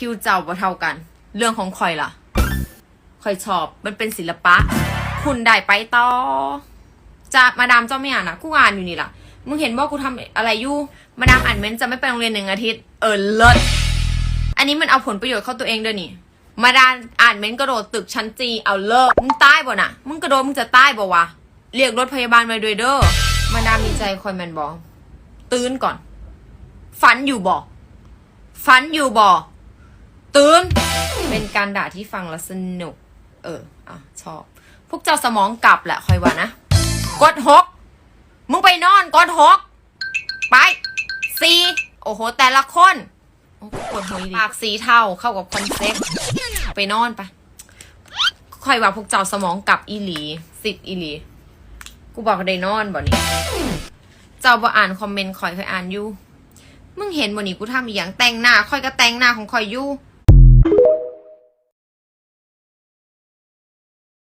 คิวเจ้าบ่เท่ากัน เรื่องของคอยล่ะคอยชอบมันเป็นศิลปะ คุณได้ไปต่อ จะมาดามเจ้าไม่อ่านอะกูอ่านอยู่นี่ล่ะ มึงเห็นว่ากูทำอะไรอยู่ มาดามอ่านเม้นจะไม่ไปโรงเรียนหนึ่งอาทิตย์ เออเลิศอันนี้มันเอาผลประโยชน์เข้าตัวเองด้วยนี่มาดามอ่านเม้นกระโดดตึกชั้นจีเอาเลิกมึงตายบ่น่ะ มึงกระโดดมึงจะตายบ่วะ เรียกรถพยาบาลมาด้วยเด้อมาดามมีใจคอยแมนบอตื่นก่อน ฝันอยู่บ่ฝันอยู่บ่ ตื่น เป็นการด่าที่ฟังแล้วสนุก เออ อะ ชอบ พวกเจ้าสมองกลับแหละคอยว่านะ กดหก มึงไปนอนกดหก ไปสี่โอ้โห แต่ละคนโอ้โหปวดหัวอีหลีปากสีเทาเข้ากับคอนเซ็ปต์ไปนอนไปคอยว่าพวกเจ้าสมองกลับอีหลี สิทธิ์อีหลี กูบอกได้นอนบ่นี่เจ้าบ่อ่านคอมเมนต์คอยเคยอ่านอยู่ มึงเห็นบ่นี่กูทำอีหยังแต่งหน้าคอยก็แต่งหน้าของคอยอยู่